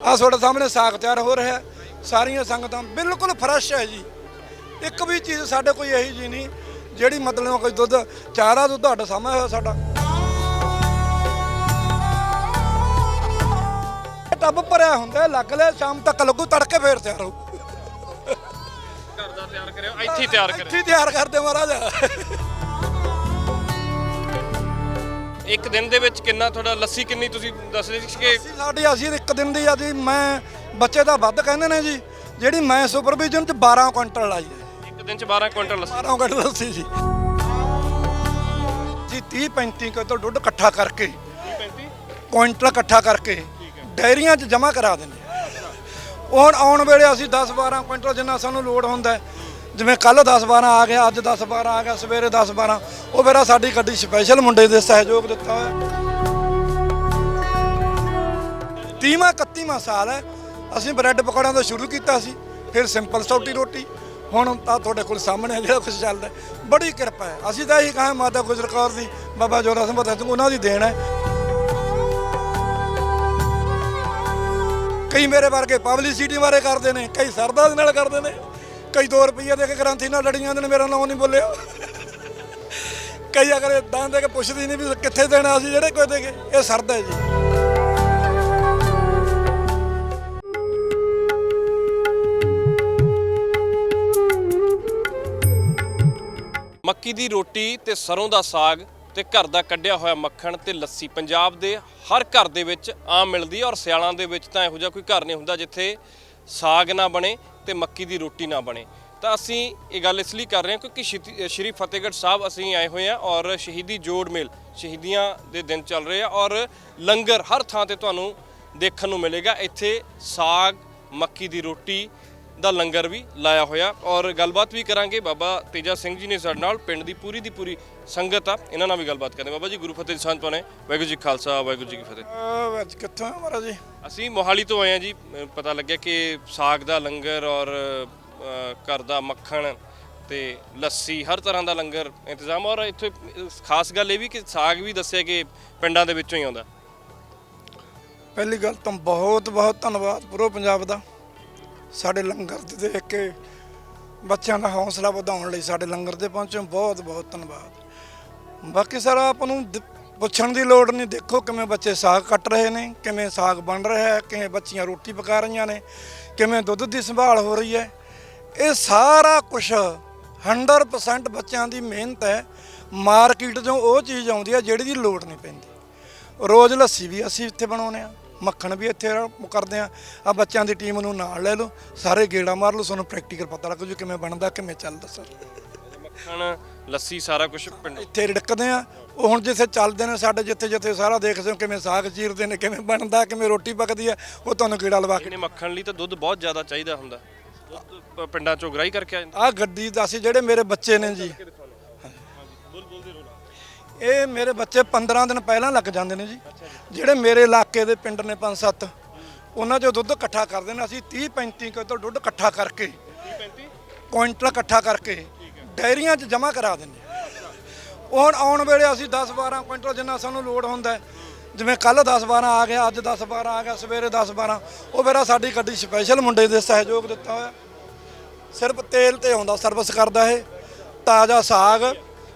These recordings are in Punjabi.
ਆ ਤੁਹਾਡੇ ਸਾਹਮਣੇ ਸਾਗ ਤਿਆਰ ਹੋ ਰਿਹਾ। ਸਾਰੀਆਂ ਸੰਗਤਾਂ ਬਿਲਕੁਲ ਫਰੈਸ਼ ਹੈ ਜੀ। ਇੱਕ ਵੀ ਚੀਜ਼ ਸਾਡੇ ਕੋਈ ਇਹੀ ਜੀ ਨਹੀਂ ਜਿਹੜੀ ਮਤਲਬ ਕੋਈ ਦੁੱਧ ਚਾਰਾ ਦੁੱਧ ਤੁਹਾਡੇ ਸਾਹਮਣੇ ਹੋਇਆ ਸਾਡਾ। ਟੱਬ ਭਰਿਆ ਹੁੰਦਾ ਲੱਗ ਲੈ ਸ਼ਾਮ ਤੱਕ ਲੱਗੂ ਤੜਕੇ ਫੇਰ ਤਿਆਰ ਹੋ ਘਰ ਦਾ ਤਿਆਰ ਕਰਿਓ ਇੱਥੇ ਹੀ ਤਿਆਰ ਕਰਿਓ। ਇੱਥੇ ਹੀ ਤਿਆਰ ਕਰਦੇ ਮਹਾਰਾਜ। ਇੱਕ ਦਿਨ ਦੇ ਵਿੱਚ ਕਿੰਨਾ ਤੁਹਾਡਾ ਲੱਸੀ ਕਿੰਨੀ ਤੁਸੀਂ ਦੱਸਦੇ ਸੀ ਕਿ ਅਸੀਂ ਸਾਡੀ ਅਸੀਂ ਇੱਕ ਦਿਨ ਦੀ ਆਦੀ ਮੈਂ ਬੱਚੇ ਦਾ ਵੱਧ ਕਹਿੰਦੇ ਨੇ ਜੀ ਜਿਹੜੀ ਮੈਂ ਸੁਪਰਵਿਜ਼ਨ ਚ 12 ਕੁਇੰਟਲ ਲਾਈ ਹੈ। ਇੱਕ ਦਿਨ ਚ 12 ਕੁਇੰਟਲ ਲੱਸੀ। 12 ਕੁਇੰਟਲ ਲੱਸੀ ਜੀ। ਜੀ 30 35 ਕੁਇੰਟਲ ਦੁੱਧ ਇਕੱਠਾ ਕਰਕੇ 35 ਕੁਇੰਟਲ ਇਕੱਠਾ ਕਰਕੇ ਡਾਇਰੀਆਂ 'ਚ ਜਮ੍ਹਾਂ ਕਰਾ ਦਿੰਦੇ ਹੁਣ ਆਉਣ ਵੇਲੇ ਅਸੀਂ 10 12 ਕੁਇੰਟਲ ਜਿੰਨਾ ਸਾਨੂੰ ਲੋਡ ਹੁੰਦਾ ਹੈ, ਜਿਵੇਂ ਕੱਲ 10 12 ਆ ਗਿਆ, ਅੱਜ 10 12 ਆ ਗਿਆ, ਸਵੇਰੇ 10 12 ਉਹ ਮੇਰਾ ਸਾਡੀ ਗੱਡੀ ਸਪੈਸ਼ਲ ਮੁੰਡੇ ਦੇ ਸਹਿਯੋਗ ਦਿੱਤਾ ਹੋਇਆ। 30ਵਾਂ 31ਵਾਂ ਸਾਲ ਹੈ। ਅਸੀਂ ਬ੍ਰੈਡ ਪਕੌੜਿਆਂ ਤੋਂ ਸ਼ੁਰੂ ਕੀਤਾ ਸੀ, ਫਿਰ ਸਿੰਪਲ ਸੌਟੀ ਰੋਟੀ। ਹੁਣ ਤਾਂ ਤੁਹਾਡੇ ਕੋਲ ਸਾਹਮਣੇ ਹੈ ਜਿਹੜਾ ਕੁਝ ਚੱਲਦਾ ਬੜੀ ਕਿਰਪਾ ਹੈ। ਅਸੀਂ ਤਾਂ ਇਹੀ ਕਹਾਂ ਮਾਤਾ ਗੁਜਰ ਕੌਰ ਦੀ, ਬਾਬਾ ਜੋਰਾ ਸਿੰਘ ਬਤਾ ਉਹਨਾਂ ਦੀ ਦੇਣ ਹੈ। ਕਈ ਮੇਰੇ ਵਰਗੇ ਪਬਲਿਸਿਟੀ ਬਾਰੇ ਕਰਦੇ ਨੇ, ਕਈ ਸਰਦਾ ਦੇ ਨਾਲ ਕਰਦੇ ਨੇ। ਕਈ 2 ਰੁਪਈਆ ਦੇ ਕੇ ਗ੍ਰੰਥੀ ਨਾਲ ਲੜੀਆਂ ਨੇ, ਮੇਰਾ ਨਾਮ ਨਹੀਂ ਬੋਲਿਆ। ਕਈ ਅਗਰ ਦਾਨ ਦੇ ਕੇ ਪੁੱਛਦੀ ਨਹੀਂ ਵੀ ਕਿੱਥੇ ਦੇਣਾ ਅਸੀਂ ਜਿਹੜੇ ਕੋਈ ਦੇ ਕੇ, ਇਹ ਸਰਦਾ ਜੀ। ਮੱਕੀ ਦੀ ਰੋਟੀ ਤੇ ਸਰੋਂ ਦਾ ਸਾਗ ਤੇ ਘਰ ਦਾ ਕੱਢਿਆ ਹੋਇਆ ਮੱਖਣ ਤੇ ਲੱਸੀ, ਪੰਜਾਬ ਦੇ ਹਰ ਘਰ ਦੇ ਵਿੱਚ ਆਮ ਮਿਲਦੀ ਹੈ ਔਰ ਸਿਆਲਾਂ ਦੇ ਵਿੱਚ ਤਾਂ ਇਹੋ ਜਿਹਾ ਕੋਈ ਘਰ ਨਹੀਂ ਹੁੰਦਾ ਜਿੱਥੇ ਸਾਗ ਨਾ ਬਣੇ ਤੇ ਮੱਕੀ ਦੀ ਰੋਟੀ ਨਾ ਬਣੇ। ਤਾਂ ਅਸੀਂ ਇਹ ਗੱਲ ਇਸ ਲਈ ਕਰ ਰਹੇ ਹਾਂ ਕਿਉਂਕਿ ਸ਼ਿਤੀ- ਸ਼੍ਰੀ ਫਤਿਹਗੜ੍ਹ ਸਾਹਿਬ ਅਸੀਂ ਆਏ ਹੋਏ ਹਾਂ ਔਰ ਸ਼ਹੀਦੀ ਜੋੜ ਮੇਲ ਸ਼ਹੀਦੀਆਂ ਦੇ ਦਿਨ ਚੱਲ ਰਹੇ ਆ ਔਰ ਲੰਗਰ ਹਰ ਥਾਂ ਤੇ ਤੁਹਾਨੂੰ ਦੇਖਣ ਨੂੰ ਮਿਲੇਗਾ। ਇੱਥੇ ਸਾਗ, ਮੱਕੀ ਦੀ ਰੋਟੀ ਦਾ ਲੰਗਰ ਵੀ ਲਾਇਆ ਹੋਇਆ। ਔਰ ਗੱਲਬਾਤ ਵੀ ਕਰਾਂਗੇ। ਬਾਬਾ ਤੇਜਾ ਸਿੰਘ ਜੀ ਨੇ ਸਾਡੇ ਨਾਲ ਪਿੰਡ ਦੀ ਪੂਰੀ ਦੀ ਪੂਰੀ ਸੰਗਤ ਆ। ਇਹਨਾਂ ਨਾਲ ਵੀ ਗੱਲਬਾਤ ਕਰਦੇ ਬਾਬਾ ਜੀ ਗੁਰੂ ਫਤਿਹ ਸਾਂਝ ਪਾਉਣੇ ਵਾਹਿਗੁਰੂ ਜੀ ਖਾਲਸਾ ਵਾਹਿਗੁਰੂ ਜੀ ਕੀ ਫਤਿਹ। ਅਹ ਅੱਜ ਕਿੱਥੋਂ ਆ ਮਹਾਰਾਜ ਜੀ? ਅਸੀਂ ਮੋਹਾਲੀ ਤੋਂ ਆਏ ਆ ਜੀ। ਅ, ਪਤਾ ਲੱਗਿਆ ਕਿ ਸਾਗ ਦਾ ਲੰਗਰ ਔਰ ਅ, ਘਰ ਦਾ ਮੱਖਣ ਤੇ ਲੱਸੀ ਹਰ ਤਰ੍ਹਾਂ ਦਾ ਲੰਗਰ ਇੰਤਜ਼ਾਮ। ਔਰ ਇੱਥੇ ਖਾਸ ਗੱਲ ਇਹ ਵੀ ਕਿ ਸਾਗ ਵੀ ਦੱਸਿਆ ਕਿ ਪਿੰਡਾਂ ਦੇ ਵਿੱਚੋਂ ਹੀ ਆਉਂਦਾ। ਪਹਿਲੀ ਗੱਲ ਤਾਂ ਬਹੁਤ ਬਹੁਤ ਧੰਨਵਾਦ ਪੂਰੋ ਪੰਜਾਬ ਦਾ। ਸਾਡੇ ਲੰਗਰ ਦੇ ਦੇਖ ਕੇ ਬੱਚਿਆਂ ਦਾ ਹੌਸਲਾ ਵਧਾਉਣ ਲਈ ਸਾਡੇ ਲੰਗਰ 'ਤੇ ਪਹੁੰਚੇ। ਬਹੁਤ ਬਹੁਤ ਧੰਨਵਾਦ। ਬਾਕੀ ਸਰ, ਆਪ ਨੂੰ ਦ- ਪੁੱਛਣ ਦੀ ਲੋੜ ਨਹੀਂ। ਦੇਖੋ ਕਿਵੇਂ ਬੱਚੇ ਸਾਗ ਕੱਟ ਰਹੇ ਨੇ, ਕਿਵੇਂ ਸਾਗ ਬਣ ਰਿਹਾ ਹੈ, ਕਿਵੇਂ ਬੱਚੀਆਂ ਰੋਟੀ ਪਕਾ ਰਹੀਆਂ ਨੇ, ਕਿਵੇਂ ਦੁੱਧ ਦੀ ਸੰਭਾਲ ਹੋ ਰਹੀ ਹੈ। ਇਹ ਸਾਰਾ ਕੁਝ 100% ਬੱਚਿਆਂ ਦੀ ਮਿਹਨਤ ਹੈ। ਮਾਰਕੀਟ 'ਚੋਂ ਉਹ ਚੀਜ਼ ਆਉਂਦੀ ਹੈ ਜਿਹੜੀ ਦੀ ਲੋੜ ਨਹੀਂ ਪੈਂਦੀ। ਰੋਜ਼ ਲੱਸੀ ਵੀ ਅਸੀਂ ਇੱਥੇ ਬਣਾਉਨੇ ਆ ਮੱਖਣ ਵੀ ਇੱਥੇ ਕਰਦੇ ਆ। ਆ ਬੱਚਿਆਂ ਦੀ ਟੀਮ ਨੂੰ ਨਾਲ ਲੈ ਲਓ ਸਾਰੇ ਗੇੜਾ ਮਾਰ ਲਓ ਤੁਹਾਨੂੰ ਪ੍ਰੈਕਟੀਕਲ ਪਤਾ ਲੱਗੂ ਜੀ ਕਿਵੇਂ ਬਣਦਾ ਕਿਵੇਂ ਚੱਲਦਾ ਸਰ। ਮੱਖਣ ਲੱਸੀ ਸਾਰਾ ਕੁਝ ਪਿੰਡ ਇੱਥੇ ਰਿੜਕਦੇ ਆ। ਉਹ ਹੁਣ ਜਿੱਥੇ ਚੱਲਦੇ ਨੇ ਸਾਡੇ ਜਿੱਥੇ ਜਿੱਥੇ ਸਾਰਾ ਦੇਖਦੇ ਹੋ ਕਿਵੇਂ ਸਾਗ ਚੀਰਦੇ ਨੇ ਕਿਵੇਂ ਬਣਦਾ ਕਿਵੇਂ ਰੋਟੀ ਪੱਕਦੀ ਹੈ ਉਹ ਤੁਹਾਨੂੰ ਗੇੜਾ ਲਵਾ ਕੇ ਮੱਖਣ ਲਈ ਤਾਂ ਦੁੱਧ ਬਹੁਤ ਜ਼ਿਆਦਾ ਚਾਹੀਦਾ ਹੁੰਦਾ। ਪਿੰਡਾਂ ਚੋਂ ਗਰਾਈ ਕਰਕੇ ਆ ਜਾਂਦਾ ਆ ਗੱਡੀ ਦਾ ਅਸੀਂ ਜਿਹੜੇ ਮੇਰੇ ਬੱਚੇ ਨੇ ਜੀ। ਇਹ ਮੇਰੇ ਬੱਚੇ 15 ਦਿਨ ਪਹਿਲਾਂ ਲੱਗ ਜਾਂਦੇ ਨੇ ਜੀ। ਜਿਹੜੇ ਮੇਰੇ ਇਲਾਕੇ ਦੇ ਪਿੰਡ ਨੇ ਪੰਜ ਸੱਤ, ਉਹਨਾਂ ਚੋਂ ਦੁੱਧ ਇਕੱਠਾ ਕਰਦੇ ਨੇ ਅਸੀਂ 30 35 ਕੁਇੰਟਲ ਦੁੱਧ ਇਕੱਠਾ ਕਰਕੇ, ਕੁਇੰਟਲ ਇਕੱਠਾ ਕਰਕੇ ਡਾਇਰੀਆਂ 'ਚ ਜਮ੍ਹਾਂ ਕਰਾ ਦਿੰਦੇ ਉਹ ਹੁਣ ਆਉਣ ਵੇਲੇ ਅਸੀਂ 10 12 ਕੁਇੰਟਲ ਜਿੰਨਾ ਸਾਨੂੰ ਲੋਡ ਹੁੰਦਾ ਜਿਵੇਂ ਕੱਲ 10 12 ਆ ਗਿਆ, ਅੱਜ 10 12 ਆ ਗਿਆ, ਸਵੇਰੇ 10 12 ਉਹ ਮੇਰਾ ਸਾਡੀ ਗੱਡੀ ਸਪੈਸ਼ਲ ਮੁੰਡੇ ਦੇ ਸਹਿਯੋਗ ਦਿੱਤਾ ਹੋਇਆ। ਸਿਰਫ ਤੇਲ ਤੇ ਆਉਂਦਾ ਸਰਵਿਸ ਕਰਦਾ ਇਹ, ਤਾਜ਼ਾ ਸਾਗ,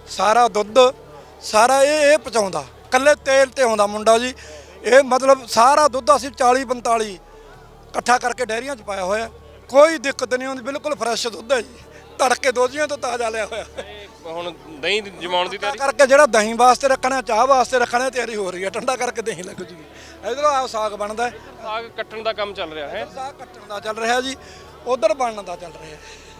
ਸਾਰਾ ਦੁੱਧ, ਸਾਰਾ ਇਹ ਇਹ ਪਹੁੰਚਾਉਂਦਾ। ਕੱਲੇ ਤੇਲ ਤੇ ਆਉਂਦਾ ਮੁੰਡਾ ਜੀ ਇਹ ਮਤਲਬ ਸਾਰਾ ਦੁੱਧ ਅਸੀਂ 40 45 ਇਕੱਠਾ ਕਰਕੇ ਡੈਰੀਆਂ 'ਚ ਪਾਇਆ ਹੋਇਆ। ਕੋਈ ਦਿੱਕਤ ਨਹੀਂ ਆਉਂਦੀ ਬਿਲਕੁਲ ਫਰੈਸ਼ ਦੁੱਧ ਹੈ ਜੀ। ਤੜਕੇ ਦੋਜੀਆਂ ਤੋਂ ਤਾਜ਼ਾ ਲਿਆ ਹੋਇਆ। ਹੁਣ ਦਹੀਂ ਜਮਾਉਣ ਦੀ ਤਿਆਰੀ? ਕਰਕੇ ਜਿਹੜਾ ਦਹੀਂ ਵਾਸਤੇ ਰੱਖਣਾ ਚਾਹ ਵਾਸਤੇ ਰੱਖਣਾ ਤਿਆਰੀ ਹੋ ਰਹੀ ਹੈ। ਠੰਡਾ ਕਰਕੇ ਦਹੀਂ ਲੱਗ ਜੂਗੀ ਇਧਰੋਂ ਆ ਸਾਗ ਬਣਦਾ ਹੈ। ਸਾਗ ਕੱਟਣ ਦਾ ਕੰਮ ਚੱਲ ਰਿਹਾ ਹੈ। ਸਾਗ ਕੱਟਣ ਦਾ ਚੱਲ ਰਿਹਾ ਜੀ। ਉਧਰ ਬਣਨ ਦਾ ਚੱਲ ਰਿਹਾ ਸਾਗ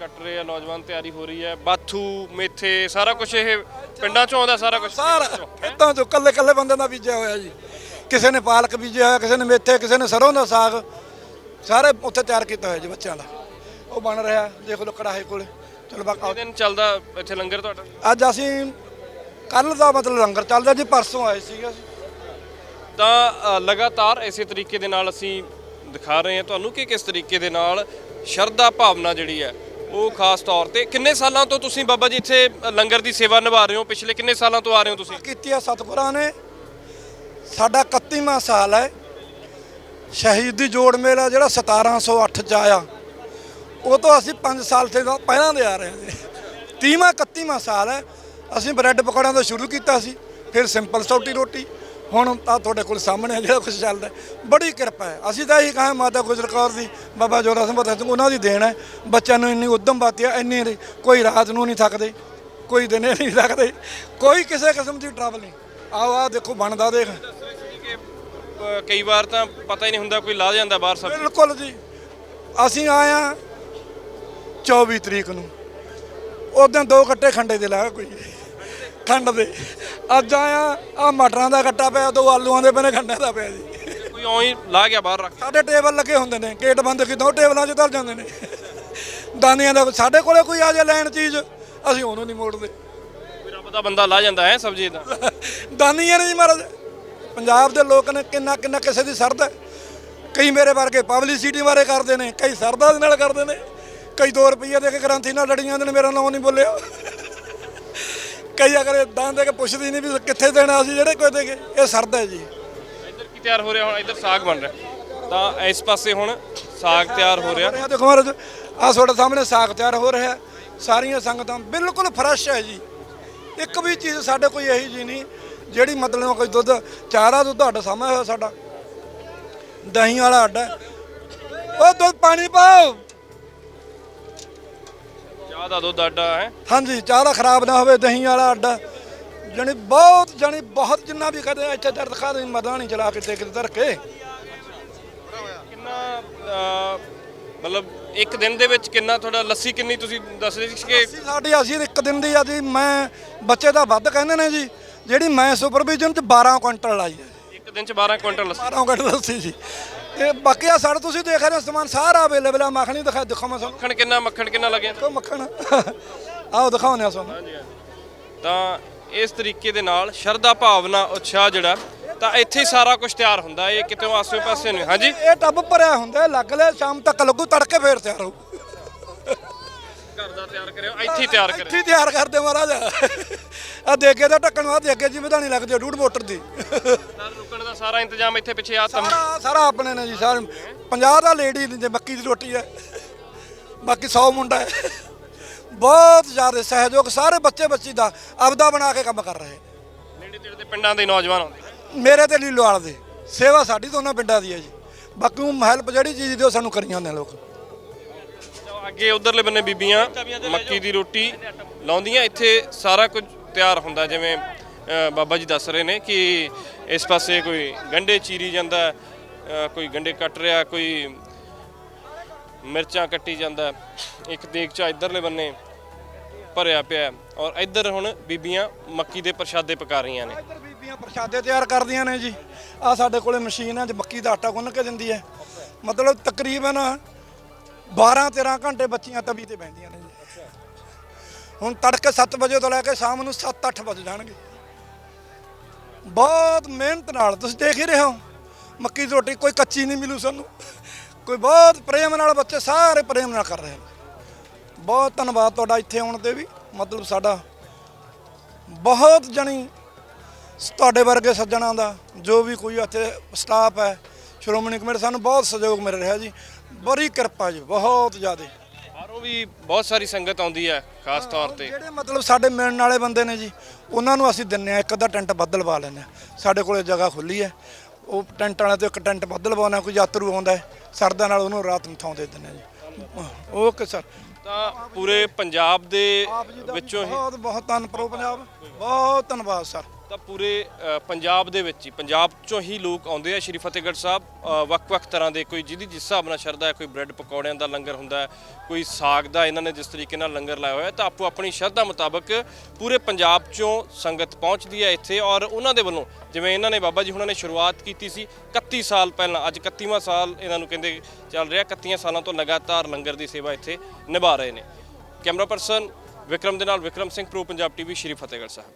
ਕੱਟ ਰਹੇ ਆ ਨੌਜਵਾਨ ਤਿਆਰੀ ਹੋ ਰਹੀ ਹੈ। ਬਾਥੂ ਮੇਥੇ ਸਾਰਾ ਕੁਝ ਇਹ ਪਿੰਡਾਂ ਚੋਂ ਆਉਂਦਾ ਸਾਰਾ ਕੁਝ ਸਾਰਾ ਇਦਾਂ ਤੋਂ ਕੱਲੇ ਕੱਲੇ ਬੰਦੇ ਦਾ ਬੀਜਿਆ ਹੋਇਆ ਜੀ। ਕਿਸੇ ਨੇ ਪਾਲਕ ਬੀਜਿਆ ਹੋਇਆ ਕਿਸੇ ਨੇ ਮੇਥੇ ਕਿਸੇ ਨੇ ਸਰੋਂ ਦਾ ਸਾਗ। ਸਾਰੇ ਉੱਥੇ ਤਿਆਰ ਕੀਤਾ ਹੋਇਆ ਜੀ ਬੱਚਿਆਂ ਦਾ। ਉਹ ਬਣ ਰਿਹਾ ਦੇਖ ਲਓ ਕੜਾਹੇ ਕੋਲੇ। ਚਲੋ ਬਾਕੀ ਦਿਨ ਚੱਲਦਾ ਇੱਥੇ ਲੰਗਰ ਤੁਹਾਡਾ? ਅੱਜ ਅਸੀਂ ਕੱਲ ਦਾ ਮਤਲਬ ਲੰਗਰ ਚੱਲਦਾ ਜੀ ਪਰਸੋਂ ਆਏ ਸੀਗੇ ਅਸੀਂ। ਤਾਂ ਲਗਾਤਾਰ ਇਸੇ ਤਰੀਕੇ ਦੇ ਨਾਲ ਅਸੀਂ ਦਿਖਾ ਰਹੇ ਹਾਂ ਤੁਹਾਨੂੰ ਕਿ ਕਿਸ ਤਰੀਕੇ ਦੇ ਨਾਲ ਸ਼ਰਧਾ ਭਾਵਨਾ ਜਿਹੜੀ ਹੈ ਉਹ ਖਾਸ ਤੌਰ ਤੇ ਕਿੰਨੇ ਸਾਲਾਂ ਤੋਂ ਤੁਸੀਂ ਬਾਬਾ ਜੀ ਇੱਥੇ ਲੰਗਰ ਦੀ ਸੇਵਾ ਨਿਭਾ ਰਹੇ ਹੋ? ਪਿਛਲੇ ਕਿੰਨੇ ਸਾਲਾਂ ਤੋਂ ਆ ਰਹੇ ਹੋ ਤੁਸੀਂ? ਕੀਤੀ ਆ ਸਤਿਗੁਰਾਂ ਨੇ। ਸਾਡਾ 31ਵਾਂ ਸਾਲ ਹੈ। ਸ਼ਹੀਦੀ ਜੋੜ ਮੇਲਾ ਜਿਹੜਾ 1708 ਚ ਆਇਆ, ਉਹ ਤੋਂ ਅਸੀਂ 5 ਸਾਲ ਤੇ ਪਹਿਲਾਂ ਦੇ ਆ ਰਹੇ ਹਾਂ ਜੀ। 30ਵਾਂ 31ਵਾਂ ਸਾਲ ਹੈ। ਅਸੀਂ ਬ੍ਰੈਡ ਪਕੌੜਿਆਂ ਤੋਂ ਸ਼ੁਰੂ ਕੀਤਾ ਸੀ, ਫਿਰ ਸਿੰਪਲ ਸੌਟੀ ਰੋਟੀ ਹੁਣ ਤਾਂ ਤੁਹਾਡੇ ਕੋਲ ਸਾਹਮਣੇ ਹੈ ਜਿਹੜਾ ਕੁਝ ਚੱਲਦਾ। ਬੜੀ ਕਿਰਪਾ ਹੈ। ਅਸੀਂ ਤਾਂ ਇਹੀ ਕਹਾਂ ਮਾਤਾ ਗੁਜਰ ਕੌਰ ਦੀ ਬਾਬਾ ਜੋਰਾ ਸਿੰਘ ਬਤਾ ਸਿੰਘ ਉਹਨਾਂ ਦੀ ਦੇਣ ਹੈ। ਬੱਚਿਆਂ ਨੂੰ ਇੰਨੀ ਉਦਮ ਬਾਤੀ ਹੈ ਇੰਨੀ ਕੋਈ ਰਾਤ ਨੂੰ ਨਹੀਂ ਥੱਕਦੇ ਕੋਈ ਦਿਨੇ ਨਹੀਂ ਥੱਕਦੇ ਕੋਈ ਕਿਸੇ ਕਿਸਮ ਦੀ ਟਰਬਲ ਨਹੀਂ। ਆਓ ਆ ਦੇਖੋ ਬਣਦਾ ਦੇਖ। ਕਈ ਵਾਰ ਤਾਂ ਪਤਾ ਹੀ ਨਹੀਂ ਹੁੰਦਾ ਕੋਈ ਲਾ ਜਾਂਦਾ ਬਾਹਰ ਸਬਜ਼ੀ। ਬਿਲਕੁਲ ਜੀ। ਅਸੀਂ ਆਇਆ 24 ਤਰੀਕ ਨੂੰ। ਉਦੋਂ ਦੋ ਕੱਟੇ ਖੰਡੇ ਦੇ ਲਾਇਆ ਕੋਈ। ਖੰਡ ਦੇ ਅੱਜ ਆਇਆ ਆ ਮਟਰਾਂ ਦਾ ਕੱਟਾ ਪਿਆ ਦੋ ਆਲੂਆਂ ਦੇ ਪਏ ਖੰਡੇ ਦਾ ਪਿਆ ਜੀ। ਕੋਈ ਓਂ ਹੀ ਲਾ ਗਿਆ ਬਾਹਰ ਰੱਖ ਸਾਡੇ ਟੇਬਲ ਲੱਗੇ ਹੁੰਦੇ ਨੇ ਗੇਟ ਬੰਦ ਕੀ ਦੋ ਟੇਬਲਾਂ 'ਚ ਧਰ ਜਾਂਦੇ ਨੇ। ਦਾਨੀਆਂ ਦਾ ਸਾਡੇ ਕੋਲੇ ਕੋਈ ਆ ਜਾ ਲੈਣ ਚੀਜ਼ ਅਸੀਂ ਉਹਨੂੰ ਨਹੀਂ ਮੋੜਦੇ। ਕੋਈ ਰੱਬ ਦਾ ਬੰਦਾ ਲਾ ਜਾਂਦਾ ਹੈ ਸਬਜ਼ੀ ਤਾਂ ਦਾਨੀਆਂ ਨੇ ਜੀ ਮਹਾਰਾਜ ਪੰਜਾਬ ਦੇ ਲੋਕ ਨੇ ਕਿੰਨਾ ਕਿੰਨਾ ਕਿਸੇ ਦੀ ਸਰਦਾ ਹੈ। ਕਈ ਮੇਰੇ ਵਰਗੇ ਪਬਲਿਸਿਟੀ ਬਾਰੇ ਕਰਦੇ ਨੇ ਕਈ ਸਰਦਾ ਦੇ ਨਾਲ ਕਰਦੇ ਨੇ। ਕਈ 2 ਰੁਪਈਏ ਦੇ ਕੇ ਗ੍ਰੰਥੀ ਨਾਲ ਲੜੀ ਜਾਂਦੇ ਨੇ ਮੇਰਾ ਨਾਮ ਨਹੀਂ ਬੋਲਿਆ। ਕਈ ਅਗਰ ਦਾਨ ਦੇ ਕੇ ਪੁੱਛਦੀ ਨਹੀਂ ਵੀ ਕਿੱਥੇ ਦੇਣਾ ਸੀ ਜਿਹੜੇ ਕੋਈ ਦੇ ਕੇ ਇਹ ਸਰਦਾ ਹੈ ਜੀ। ਇੱਧਰ ਕੀ ਤਿਆਰ ਹੋ ਰਿਹਾ ਹੁਣ? ਇੱਧਰ ਸਾਗ ਬਣ ਰਿਹਾ। ਤਾਂ ਇਸ ਪਾਸੇ ਹੁਣ ਸਾਗ ਤਿਆਰ ਹੋ ਰਿਹਾ। ਦੇਖੋ ਮਹਾਰਾਜ ਆ ਤੁਹਾਡੇ ਸਾਹਮਣੇ ਸਾਗ ਤਿਆਰ ਹੋ ਰਿਹਾ। ਸਾਰੀਆਂ ਸੰਗਤਾਂ ਬਿਲਕੁਲ ਫਰੈਸ਼ ਹੈ ਜੀ। ਇੱਕ ਵੀ ਚੀਜ਼ ਸਾਡੇ ਕੋਈ ਇਹੀ ਜੀ ਨਹੀਂ ਜਿਹੜੀ ਮਤਲਬ ਕੋਈ ਦੁੱਧ ਚਾਰਾ ਦੁੱਧ ਤੁਹਾਡੇ ਸਾਹਮਣੇ ਹੋਇਆ ਸਾਡਾ। ਦਹੀਂ ਵਾਲਾ ਅੱਡਾ। ਉਹ ਦੁੱਧ ਪਾਣੀ ਪਾਓ। ਚਾਹ ਦਾ ਦੁੱਧ ਆਡਾ ਹੈ। ਹਾਂਜੀ ਚਾਹ ਦਾ ਖਰਾਬ ਨਾ ਹੋਵੇ ਦਹੀਂ ਵਾਲਾ ਅੱਡਾ। ਜਾਣੀ ਬਹੁਤ ਜਾਣੀ ਬਹੁਤ ਜਿੰਨਾ ਵੀ ਕਦੇ ਇੱਥੇ ਦਰਦ ਖਾ ਦੇ ਮਦਾਂ ਨਹੀਂ ਚਲਾ ਕੇ ਕਿਤੇ ਧਰ ਕੇ ਕਿੰਨਾ ਮਤਲਬ ਇੱਕ ਦਿਨ ਦੇ ਵਿੱਚ ਕਿੰਨਾ ਤੁਹਾਡਾ ਲੱਸੀ ਕਿੰਨੀ ਤੁਸੀਂ ਦੱਸਦੇ ਸੀ ਕਿ ਅਸੀਂ ਸਾਡੀ ਅਸੀਂ ਇੱਕ ਦਿਨ ਦੀ ਆਦੀ ਮੈਂ ਬੱਚੇ ਦਾ ਵੱਧ ਕਹਿੰਦੇ ਨੇ ਜੀ ਜਿਹੜੀ ਮੈਂ ਸੁਪਰਵਿਜ਼ਨ ਚ 12 ਕੁਇੰਟਲ ਲਾਈ ਹੈ। ਇੱਕ ਦਿਨ ਚ 12 ਕੁਇੰਟਲ ਲੱਸੀ। 12 ਕੁਇੰਟਲ ਲੱਸੀ ਜੀ। ਤੇ ਬਾਕੀ ਆ ਸਾਡੇ ਤੁਸੀਂ ਦੇਖ ਰਹੇ ਹੋ ਸਮਾਨ ਸਾਰਾ ਅਵੇਲੇਬਲ ਆ ਮੱਖਣੀ ਦਿਖਾ ਦਿਖਾਵਾਂ ਮੈਂ ਤੁਹਾਨੂੰ। ਮੱਖਣ ਕਿੰਨਾ ਮੱਖਣ ਕਿੰਨਾ ਲੱਗਿਆ? ਕੋ ਮੱਖਣ। ਆਓ ਦਿਖਾਉਂਦੇ ਆ ਤੁਹਾਨੂੰ। ਤਾਂ ਇਸ ਤਰੀਕੇ ਦੇ ਨਾਲ ਸ਼ਰਧਾ ਭਾਵਨਾ ਉਤਸ਼ਾਹ ਜਿਹੜਾ ਤਾਂ ਇੱਥੇ ਹੀ ਸਾਰਾ ਕੁਝ ਤਿਆਰ ਹੁੰਦਾ ਇਹ ਕਿਤੇ ਆਸੇ ਪਾਸੇ ਨਹੀਂ। ਹਾਂਜੀ? ਇਹ ਟੱਬ ਭਰਿਆ ਹੁੰਦਾ ਲੱਗ ਲੈ ਸ਼ਾਮ ਤੱਕ ਲੱਗੂ ਤੜਕੇ ਫੇਰ ਤਿਆਰ ਹੋਊ। ਦਾ ਤਿਆਰ ਕਰਿਓ ਇੱਥੇ ਹੀ ਤਿਆਰ ਇੱਥੇ ਕਰਿਓ ਹੀ ਤਿਆਰ ਕਰਦੇ ਮਹਾਰਾਜ। ਆ ਦੇਗੇ ਦਾ ਢੱਕਣ ਆ ਦੇਗੇ ਜੀ ਵਧਾਣੀ ਲੱਗਦੀ ਆ ਮੋਟਰ ਦੀ। ਤਾਂ ਰੁਕਣ ਦਾ ਸਾਰਾ ਇੰਤਜ਼ਾਮ ਇੱਥੇ ਪਿੱਛੇ ਆ ਤਮ ਸਾਰਾ ਸਾਰਾ ਆਪਣੇ ਨੇ ਜੀ ਸਾਰੇ। 50 ਦਾ ਲੇਡੀ ਮੱਕੀ ਦੀ ਰੋਟੀ ਹੈ। ਬਾਕੀ 100 ਮੁੰਡਾ ਹੈ। ਬਹੁਤ ਜ਼ਿਆਦਾ ਸਹਿਯੋਗ ਸਾਰੇ ਬੱਚੇ ਬੱਚੀ ਦਾ ਆਪਦਾ ਬਣਾ ਕੇ ਕੰਮ ਕਰ ਰਹੇ। ਨੇੜੇ ਤੇੜੇ ਦੇ ਪਿੰਡਾਂ ਦੇ ਨੌਜਵਾਨ ਆਉਂਦੇ। ਮੇਰੇ ਤੇ ਲੀਲੋਵਾਲ ਦੇ ਸੇਵਾ ਸਾਡੀ ਦੋਨਾਂ ਪਿੰਡਾਂ ਦੀ ਹੈ ਜੀ। ਬਾਕੀ ਉਹ ਹੈਲਪ ਜਿਹੜੀ ਚੀਜ਼ ਦੀ ਉਹ ਸਾਨੂੰ ਕਰੀ ਜਾਂਦੇ ਲੋਕ। ਤਾਂ ਅੱਗੇ ਉਧਰਲੇ ਬੰਨੇ ਬੀਬੀਆਂ ਮੱਕੀ ਦੀ ਰੋਟੀ ਲਾਉਂਦੀਆਂ। ਇੱਥੇ ਸਾਰਾ ਕੁਝ ਤਿਆਰ ਹੁੰਦਾ, ਜਿਵੇਂ ਬਾਬਾ ਜੀ ਦੱਸ ਰਹੇ ਨੇ ਕਿ ਇਸ ਪਾਸੇ ਕੋਈ ਗੰਡੇ ਚੀਰੀ ਜਾਂਦਾ ਕੋਈ ਗੰਡੇ ਕੱਟ ਰਿਹਾ, ਕੋਈ ਮਿਰਚਾਂ ਕੱਟੀ ਜਾਂਦਾ। ਇੱਕ ਦੇਗਚਾ ਇਧਰਲੇ ਬੰਨੇ ਭਰਿਆ ਪਿਆ ਔਰ ਇੱਧਰ ਹੁਣ ਬੀਬੀਆਂ ਮੱਕੀ ਦੇ ਪ੍ਰਸ਼ਾਦੇ ਪਕਾ ਰਹੀਆਂ ਨੇ। ਇੱਧਰ ਬੀਬੀਆਂ ਪ੍ਰਸ਼ਾਦੇ ਤਿਆਰ ਕਰਦੀਆਂ ਨੇ ਜੀ। ਆ ਸਾਡੇ ਕੋਲੇ ਮਸ਼ੀਨ ਆ ਜੋ ਮੱਕੀ ਦਾ ਆਟਾ ਗੁੰਨ ਕੇ ਦਿੰਦੀ ਹੈ। ਮਤਲਬ ਤਕਰੀਬਨ 12 13 ਘੰਟੇ ਬੱਚੀਆਂ ਤਵੀ ਤੇ ਬੈੰਦੀਆਂ ਨੇ ਜੀ। ਹੁਣ ਤੜਕੇ 7 ਵਜੇ ਤੋਂ ਲੈ ਕੇ ਸ਼ਾਮ ਨੂੰ 7-8 ਵਜੇ ਜਾਣਗੇ। ਬਹੁਤ ਮਿਹਨਤ ਨਾਲ ਤੁਸੀਂ ਦੇਖ ਹੀ ਰਹੇ ਹੋ। ਮੱਕੀ ਦੀ ਰੋਟੀ ਕੋਈ ਕੱਚੀ ਨਹੀਂ ਮਿਲੂ ਸਾਨੂੰ। ਕੋਈ ਬਹੁਤ ਪ੍ਰੇਮ ਨਾਲ ਬੱਚੇ ਸਾਰੇ ਪ੍ਰੇਮ ਨਾਲ ਕਰ ਰਹੇ ਨੇ। ਬਹੁਤ ਧੰਨਵਾਦ ਤੁਹਾਡਾ ਇੱਥੇ ਆਉਣ ਤੇ ਵੀ। ਮਤਲਬ ਸਾਡਾ ਬਹੁਤ ਜਣੀ ਤੁਹਾਡੇ ਵਰਗੇ ਸੱਜਣਾ ਦਾ ਜੋ ਵੀ ਕੋਈ ਇੱਥੇ ਸਟਾਫ ਹੈ ਸ਼੍ਰੋਮਣੀ ਕਮੇਟੀ ਸਾਨੂੰ ਬਹੁਤ ਸਹਿਯੋਗ ਮਿਲ ਰਿਹਾ ਜੀ। ਬੜੀ ਕਿਰਪਾ ਜੀ ਬਹੁਤ ਜ਼ਿਆਦਾ। ਬਾਹਰੋਂ ਵੀ ਬਹੁਤ ਸਾਰੀ ਸੰਗਤ ਆਉਂਦੀ ਹੈ ਖਾਸ ਤੌਰ ਤੇ। ਜਿਹੜੇ ਮਤਲਬ ਸਾਡੇ ਮਿਲਣ ਵਾਲੇ ਬੰਦੇ ਨੇ ਜੀ ਉਹਨਾਂ ਨੂੰ ਅਸੀਂ ਦਿੰਨੇ ਆ ਇੱਕ ਅੱਧਾ ਟੈਂਟ ਵੱਧ ਲਵਾ ਲੈਂਦੇ ਆ ਸਾਡੇ ਕੋਲੇ ਜਗ੍ਹਾ ਖੁੱਲੀ ਹੈ। ਉਹ ਟੈਂਟ ਵਾਲਾ ਤੇ ਇੱਕ ਟੈਂਟ ਵੱਧ ਲਵਾਉਣਾ ਕੋਈ ਯਾਤਰੂ ਆਉਂਦਾ ਹੈ ਸਰਦਾ ਨਾਲ ਉਹਨੂੰ ਰਾਤ ਨੂੰ ਥਾਂ ਦੇ ਦਿੰਦੇ ਆ ਜੀ। Okay sir. ਤਾਂ ਪੂਰੇ ਪੰਜਾਬ ਦੇ ਵਿੱਚੋਂ ਹੀ ਬਹੁਤ ਬਹੁਤ ਧੰਨ ਪ੍ਰੋ ਪੰਜਾਬ ਬਹੁਤ ਧੰਨਵਾਦ ਸਰ। ਤਾਂ ਪੂਰੇ ਪੰਜਾਬ ਦੇ ਵਿੱਚ ਹੀ, ਪੰਜਾਬ ਚੋਂ ਹੀ ਲੋਕ ਆਉਂਦੇ ਆ। ਸ਼੍ਰੀ ਫਤਿਹਗੜ੍ਹ ਸਾਹਿਬ ਵੱਖ-ਵੱਖ ਤਰ੍ਹਾਂ ਦੇ ਕੋਈ ਜਿਹਦੀ ਜਿਸ ਹਿਸਾਬ ਨਾਲ ਸ਼ਰਧਾ ਹੈ, ਕੋਈ ਬ੍ਰੈਡ ਪਕੌੜਿਆਂ ਦਾ ਲੰਗਰ ਹੁੰਦਾ ਹੈ, ਕੋਈ ਸਾਗ ਦਾ, ਇਹਨਾਂ ਨੇ ਜਿਸ ਤਰੀਕੇ ਨਾਲ ਲੰਗਰ ਲਾਇਆ ਹੋਇਆ ਹੈ ਤਾਂ ਆਪੋ ਆਪਣੀ ਸ਼ਰਧਾ ਮੁਤਾਬਕ ਪੂਰੇ ਪੰਜਾਬ ਚੋਂ ਸੰਗਤ ਪਹੁੰਚਦੀ ਹੈ ਇੱਥੇ ਔਰ ਉਹਨਾਂ ਦੇ ਵੱਲੋਂ, ਜਿਵੇਂ ਇਹਨਾਂ ਨੇ ਬਾਬਾ ਜੀ ਹੁਣਾਂ ਨੇ ਸ਼ੁਰੂਆਤ ਕੀਤੀ ਸੀ 31 ਸਾਲ ਪਹਿਲਾਂ, ਅੱਜ 31ਵਾਂ ਸਾਲ ਇਹਨਾਂ ਨੂੰ ਕਹਿੰਦੇ ਚੱਲ ਰਿਹਾ 31 ਸਾਲਾਂ ਤੋਂ ਲਗਾਤਾਰ ਲੰਗਰ ਦੀ ਸੇਵਾ ਇੱਥੇ ਨਿਭਾ ਰਹੇ ਨੇ। ਕੈਮਰਾ ਪਰਸਨ ਵਿਕਰਮ ਦੇ ਨਾਲ ਵਿਕਰਮ ਸਿੰਘ, ਪ੍ਰੋ ਪੰਜਾਬ ਟੀਵੀ, ਸ਼੍ਰੀ ਫਤਿਹਗੜ੍ਹ ਸਾਹਿਬ।